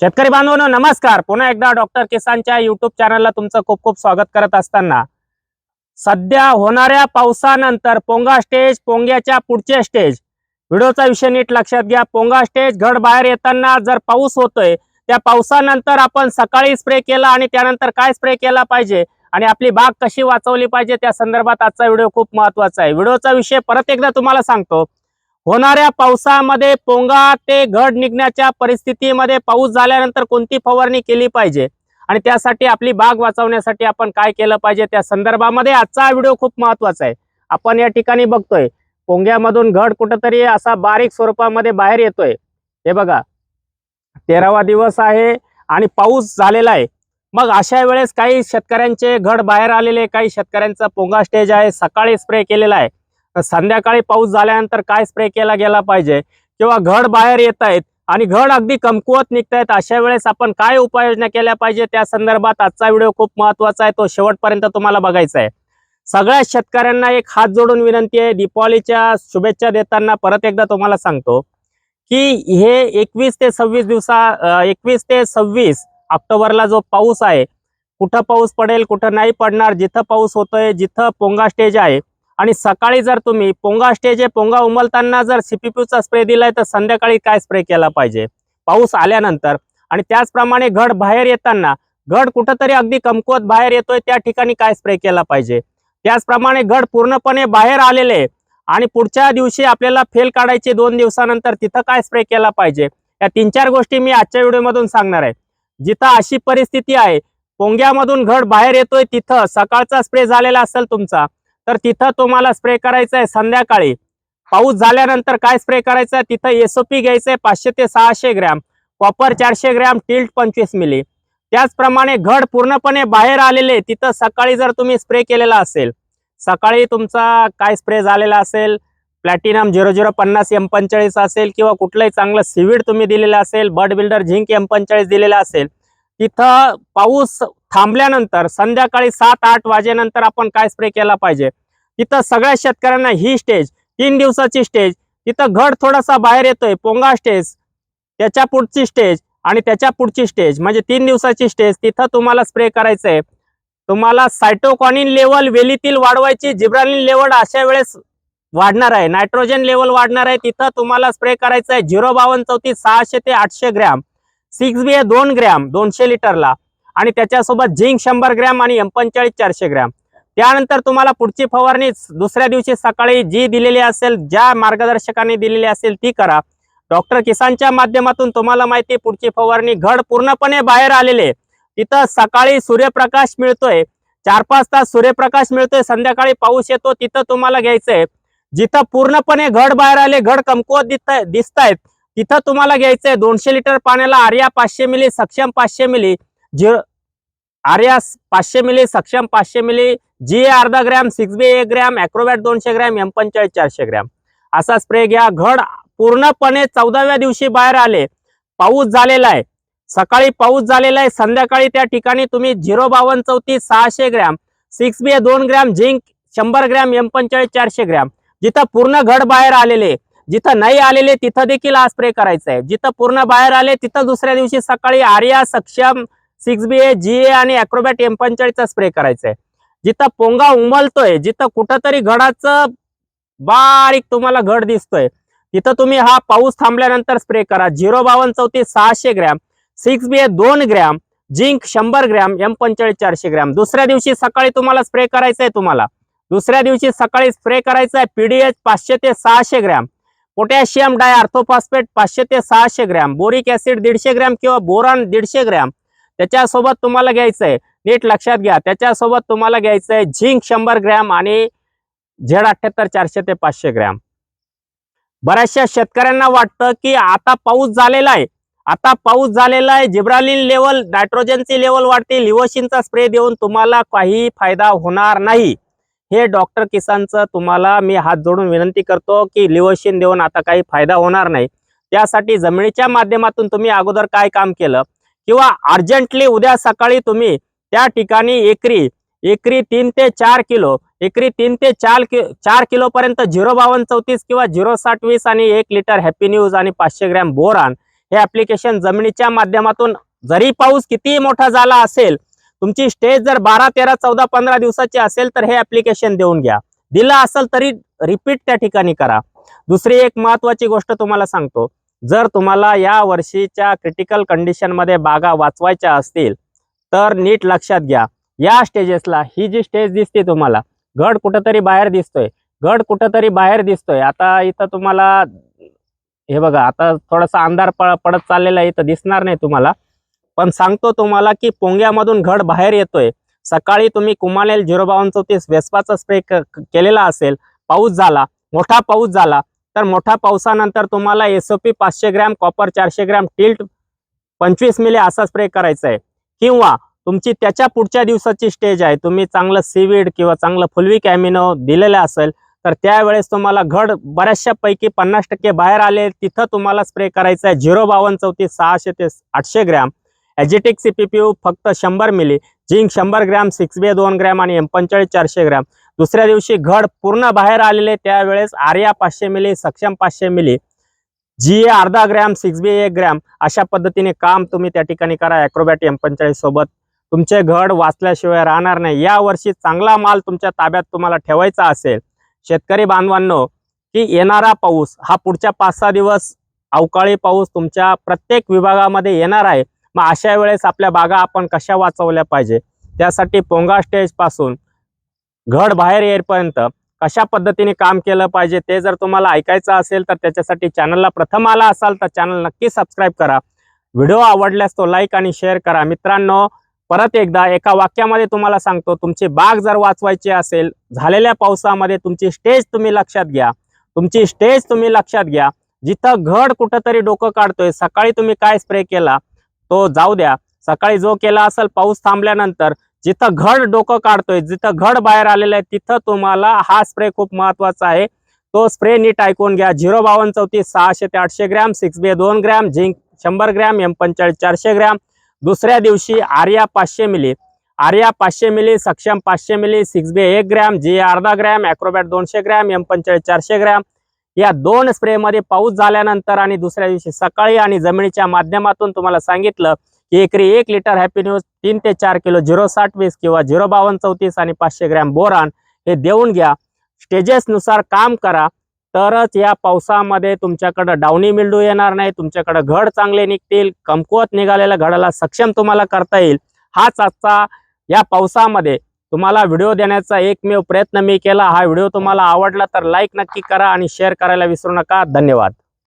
शेतकरी बांधवांनो नमस्कार. पुन्हा एकदा डॉक्टर किसानच्या युट्यूब चॅनलला तुमचं खूप खूप स्वागत करत असताना सध्या होणाऱ्या पावसानंतर पोंगा स्टेज पोंग्याच्या पुढचे स्टेज व्हिडिओचा विषय नीट लक्षात घ्या. पोंगा स्टेज घड बाहेर येताना जर पाऊस होतोय त्या पावसानंतर आपण सकाळी स्प्रे केला आणि त्यानंतर काय स्प्रे केला पाहिजे आणि आपली बाग कशी वाचवली पाहिजे त्या संदर्भात आजचा व्हिडिओ खूप महत्त्वाचा आहे. व्हिडिओचा विषय परत एकदा तुम्हाला सांगतो. होणाऱ्या पावसामध्ये पोंगा ते घड निघण्याच्या परिस्थितीमध्ये पाऊस झाल्यानंतर कोणती फवारणी केली पाहिजे? आणि त्यासाठी आपली बाग वाचवण्यासाठी आपण काय केलं पाहिजे? त्या संदर्भामध्ये आजचा व्हिडिओ खूप महत्त्वाचा आहे. आपण या ठिकाणी बघतोय पोंग्यामधून घड कुठंतरी असा बारीक स्वरूपामध्ये बाहेर येतोय. हे बघा तेरावा दिवस आहे आणि पाऊस झालेला आहे. मग अशा वेळेस काही शेतकऱ्यांचे घड बाहेर आलेले काही शेतकऱ्यांचा पोंगा स्टेज आहे सकाळी स्प्रे केलेला आहे. संध्याकाळी पाऊस झाल्यानंतर काय स्प्रे केला गेला पाहिजे? किंवा घड बाहेर येत आहेत आणि घड अगदी कमकुवत निघतायत अशा वेळेस आपण काय उपाययोजना केल्या पाहिजे? त्या संदर्भात आजचा व्हिडिओ खूप महत्त्वाचा आहे तो शेवटपर्यंत तुम्हाला बघायचा आहे. सगळ्या शेतकऱ्यांना एक हात जोडून विनंती आहे दीपावलीच्या शुभेच्छा देताना परत एकदा तुम्हाला सांगतो की हे एकवीस ते सव्वीस दिवसा एकवीस ते सव्वीस ऑक्टोबरला जो पाऊस आहे कुठं पाऊस पडेल कुठं नाही पडणार जिथं पाऊस होतोय जिथं पोंगा स्टेज आहे आणि सकाळी जर तुम्ही पोंगा स्टेज पोंगा उमलताना जर सीपीपीचा स्प्रे दिलाय तर संध्याकाळी काय स्प्रे केला पाहिजे? पाऊस आल्यानंतर. आणि त्याचप्रमाणे घड बाहेर येताना घड कुठंतरी अगदी कमकुवत बाहेर येतोय त्या ठिकाणी काय स्प्रे केला पाहिजे? त्याचप्रमाणे घड पूर्णपणे बाहेर आलेले आणि पुढच्या दिवशी आपल्याला फेल काढायचे दोन दिवसानंतर तिथं काय स्प्रे केला पाहिजे? या तीन चार गोष्टी मी आजच्या व्हिडिओमधून सांगणार आहे. जिथं अशी परिस्थिती आहे पोंग्यामधून घड बाहेर येतोय तिथं सकाळचा स्प्रे झालेला असेल तुमचा तर तिथं तुम्हाला स्प्रे करायचा आहे संध्याकाळी. पाऊस झाल्यानंतर काय स्प्रे करायचं आहे तिथं एसओपी घ्यायचं आहे पाचशे ते सहाशे ग्रॅम. कॉपर चारशे ग्रॅम टिल्ट पंचवीस मिली त्याचप्रमाणे घड पूर्णपणे बाहेर आलेले तिथं सकाळी जर तुम्ही स्प्रे केलेला असेल सकाळी तुमचा काय स्प्रे झालेला असेल प्लॅटिनम झिरो झिरो पन्नास एम पंचेचाळीस असेल किंवा कुठलंही चांगलं सिविड तुम्ही दिलेलं असेल बर्ड बिल्डर झिंक एम पंचेचाळीस दिलेला असेल तिथं पाऊस थांबल्यानंतर संध्याकाळी सात आठ वाजेनंतर आपण काय स्प्रे केला पाहिजे? तिथं सगळ्या शेतकऱ्यांना ही स्टेज तीन दिवसाची स्टेज तिथं घड थोडासा बाहेर येतोय पोंगा स्टेज त्याच्या पुढची स्टेज आणि त्याच्या पुढची स्टेज म्हणजे तीन दिवसाची स्टेज तिथं तुम्हाला स्प्रे करायचं आहे तुम्हाला सायटोकॉनिन लेवल वेलीतील वाढवायची जिब्रालिन लेवल अशा वेळेस वाढणार आहे. नायट्रोजन लेवल वाढणार आहे. तिथं तुम्हाला स्प्रे करायचं आहे झिरो बावन्न चौतीस सहाशे ते आठशे ग्रॅम. सिक्स बी ए दोन ग्रॅम दोनशे लिटरला. आणि त्याच्यासोबत झिंक शंभर ग्रॅम आणि एम पंचेचाळीस चारशे ग्रॅम. त्यानंतर तुम्हाला पुढची फवारणी दुसऱ्या दिवशी सकाळी जी दिलेली असेल ज्या मार्गदर्शकाने दिलेली असेल ती करा. डॉक्टर किसानच्या माध्यमातून तुम्हाला माहिती पुढची फवारणी घड पूर्णपणे बाहेर आलेले तिथं सकाळी सूर्यप्रकाश मिळतोय चार पाच तास सूर्यप्रकाश मिळतोय संध्याकाळी पाऊस येतो तिथं तुम्हाला घ्यायचंय. जिथं पूर्णपणे घड बाहेर आले घड कमकुवत दिसत दिसतायत तिथं तुम्हाला घ्यायचंय दोनशे लिटर पाण्याला आर्या पाचशे मिली सक्षम पाचशे मिली. जे आर्या पाचशे मिली सक्षम पाचशे मिली जी ए अर्धा ग्रॅम सिक्स बी एक ग्रॅम अॅक्रोबॅट दोनशे ग्रॅम एम पंचेचाळीस चारशे ग्रॅम. असा स्प्रे घ्या. घड पूर्णपणे चौदाव्या दिवशी बाहेर आले. पाऊस झालेला आहे. सकाळी पाऊस झालेला आहे. संध्याकाळी त्या ठिकाणी तुम्ही झिरो बावन्न चौतीस सहाशे ग्रॅम सिक्स बी दोन ग्रॅम झिंक शंभर ग्रॅम एम पंचेचाळीस चारशे ग्रॅम. जिथं पूर्ण घड बाहेर आलेले जिथं नाही आलेले तिथं देखील हा स्प्रे करायचा आहे. जिथं पूर्ण बाहेर आले तिथं दुसऱ्या दिवशी सकाळी आर्या सक्षम सिक्स बी ए जी ए आणि अॅक्रोबॅट एम पंचेचाळीसचा स्प्रे करायचा आहे जिथं पोंगा उमलतोय जिथं कुठंतरी घडाचं बारीक तुम्हाला घड दिसतोय तिथं तुम्ही हा पाऊस थांबल्यानंतर स्प्रे करा. झिरो बावन्न चौतीस सहाशे ग्रॅम सिक्स बी ए दोन ग्रॅम जिंक शंभर ग्रॅम एम पंचेचाळीस चारशे ग्रॅम. दुसऱ्या दिवशी सकाळी तुम्हाला स्प्रे करायचा आहे तुम्हाला. दुसऱ्या दिवशी सकाळी स्प्रे करायचा आहे पीडीएच पाचशे ते सहाशे ग्रॅम पोटॅशियम डाय आर्थोफॉस्फेट पाचशे ते सहाशे ग्रॅम बोरिक ऍसिड दीडशे ग्रॅम किंवा बोरॉन दीडशे ग्रॅम त्याच्यासोबत तुम्हाला घ्यायचं आहे नीट लक्षात घ्या. त्याच्यासोबत तुम्हाला घ्यायचं आहे झिंक शंभर ग्रॅम आणि झेड अठ्ठ्याहत्तर चारशे ते पाचशे ग्रॅम. बऱ्याचशा शेतकऱ्यांना वाटतं की आता पाऊस झालेला आहे. आता पाऊस झालेला आहे. जिब्रालिन लेवल नायट्रोजनची लेवल वाढते लिवोशिनचा स्प्रे देऊन तुम्हाला काही फायदा होणार नाही. हे डॉक्टर किसानचं तुम्हाला मी हात जोडून विनंती करतो की लिवोशिन देऊन आता काही फायदा होणार नाही. त्यासाठी जमिनीच्या माध्यमातून तुम्ही अगोदर काय काम केलं? किंवा अर्जंटली उद्या सकाळी तुम्ही त्या ठिकाणी एकरी एकरी तीन ते चार किलो एकरी तीन ते चार कि चार किलोपर्यंत झिरो बावन्न चौतीस किंवा झिरो साठ वीस आणि एक लिटर हॅपी न्यूज आणि पाचशे ग्रॅम बोरान हे ॲप्लिकेशन जमिनीच्या माध्यमातून जरी पाऊस कितीही मोठा झाला असेल तुमची स्टेज जर बारा तेरा चौदा पंधरा दिवसाची असेल तर हे ॲप्लिकेशन देऊन घ्या. दिलं असेल तरी रिपीट त्या ठिकाणी करा. दुसरी एक महत्वाची गोष्ट तुम्हाला सांगतो. जर तुम्हाला या वर्षीच्या क्रिटिकल कंडिशनमध्ये बागा वाचवायच्या असतील तर नीट लक्षात घ्या. या स्टेजेसला ही जी स्टेज दिसते तुम्हाला गड कुठंतरी बाहेर दिसतोय. गड कुठंतरी बाहेर दिसतोय. आता इथं तुम्हाला हे बघा आता थोडासा अंधार पडत चाललेला आहे इथं दिसणार नाही तुम्हाला. पण सांगतो तुम्हाला की पोंग्यामधून घड बाहेर येतोय. सकाळी तुम्ही कुमालेल झिरो बावन्न चौतीस वेस्पाचा स्प्रे केलेला असेल पाऊस झाला मोठा पाऊस झाला तर मोठ्या पावसानंतर तुम्हाला एसओपी पाचशे ग्रॅम कॉपर चारशे ग्रॅम टिल्ट पंचवीस मिली असा स्प्रे करायचा आहे. किंवा तुमची त्याच्या पुढच्या दिवसाची स्टेज आहे तुम्ही चांगलं सीवीड किंवा चांगलं फुलविक ॲमिनो दिलेलं असेल तर त्यावेळेस तुम्हाला घड बऱ्याचशा पैकी पन्नास टक्के बाहेर आले तिथं तुम्हाला स्प्रे करायचा आहे. झिरो बावन्न चौतीस सहाशे ते आठशे ग्रॅम. ॲजिटिक सी पी पी यू फक्त शंभर मिली. झिंक शंभर ग्रॅम सिक्स बी दोन ग्रॅम आणि एम पंचेचाळीस चारशे ग्रॅम. दुसऱ्या दिवशी घड पूर्ण बाहेर आलेले त्यावेळेस आर्या पाचशे मिली सक्षम पाचशे मिली जी ए अर्धा ग्रॅम सिक्स बी एक ग्रॅम अशा पद्धतीने काम तुम्ही त्या ठिकाणी करा. ॲक्रोबॅट एम सोबत तुमचे घड वाचल्याशिवाय राहणार नाही. या वर्षी चांगला माल तुमच्या ताब्यात तुम्हाला ठेवायचा असेल. शेतकरी बांधवांनो की येणारा पाऊस हा पुढच्या पाच सहा दिवस अवकाळी पाऊस तुमच्या प्रत्येक विभागामध्ये येणार आहे. मग अशा वेळेस आपल्या बागा आपण कशा वाचवल्या पाहिजे? त्यासाठी पोंगा स्टेजपासून घड बाहेर येईपर्यंत कशा पद्धतीने काम केलं पाहिजे ते जर तुम्हाला ऐकायचं असेल तर त्याच्यासाठी चॅनलला प्रथम आला असाल तर चॅनल नक्की सबस्क्राईब करा. व्हिडिओ आवडल्यास तो लाईक आणि शेअर करा. मित्रांनो परत एकदा एका वाक्यामध्ये तुम्हाला सांगतो तुमची बाग जर वाचवायची असेल झालेल्या पावसामध्ये तुमची स्टेज तुम्ही लक्षात घ्या. तुमची स्टेज तुम्ही लक्षात घ्या. जिथं घड कुठंतरी डोकं काढतोय सकाळी तुम्ही काय स्प्रे केला तो जाऊ द्या. सकाळी जो केला असेल पाऊस थांबल्यानंतर जिथं घड डोकं काढतोय जिथं घड बाहेर आलेलं आहे तिथं तुम्हाला हा स्प्रे खूप महत्त्वाचा आहे. तो स्प्रे नीट ऐकून घ्या. झिरो बावन्न चौतीस सहाशे ते आठशे ग्रॅम सिक्स बी दोन ग्रॅम झिंक शंभर ग्रॅम एम पंचाळीस चारशे ग्रॅम. दुसऱ्या दिवशी आर्या पाचशे मिली. आर्या पाचशे मिली सक्षम पाचशे मिली सिक्स बी एक ग्रॅम जी अर्धा ग्रॅम ॲक्रोबॅट दोनशे ग्रॅम एम पंचाळीस चारशे ग्रॅम. या दोन स्प्रेमध्ये पाऊस झाल्यानंतर आणि दुसऱ्या दिवशी सकाळी आणि जमिनीच्या माध्यमातून तुम्हाला सांगितलं एकरी एक लिटर हॅपी न्यूज तीन ते चार किलो झिरो साठ वीस किंवा झिरो बावन्न चौतीस आणि पाचशे ग्रॅम बोरान हे देऊन घ्या. स्टेजेसनुसार काम करा. तरच या पावसामध्ये तुमच्याकडं डावणी मिल्डू येणार नाही तुमच्याकडं घड चांगले निघतील कमकुवत निघालेल्या घडाला सक्षम तुम्हाला करता येईल. हाच आजचा या पावसामध्ये तुम्हाला व्हिडिओ देण्याचा एकमेव प्रयत्न मी केला. हा व्हिडिओ तुम्हाला आवडला तर लाईक नक्की करा आणि शेअर करायला विसरू नका. धन्यवाद.